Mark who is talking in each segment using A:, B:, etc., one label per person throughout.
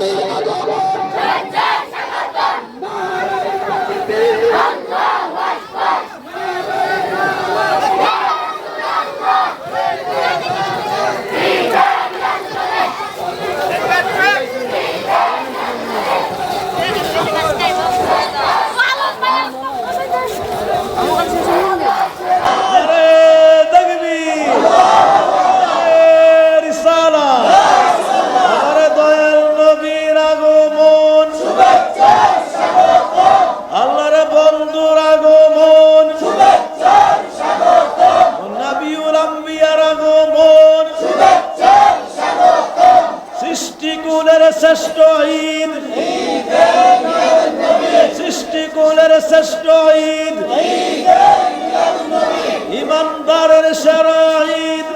A: নারে
B: আদাব। আগমন সৃষ্টিকুলের শ্রেষ্ঠ ঈদ। সৃষ্টিকুলের শ্রেষ্ঠ ঈদ। ইমানদারের সারা ঈদ।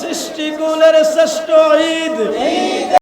B: সৃষ্টিকুলের শ্রেষ্ঠ ঈদ।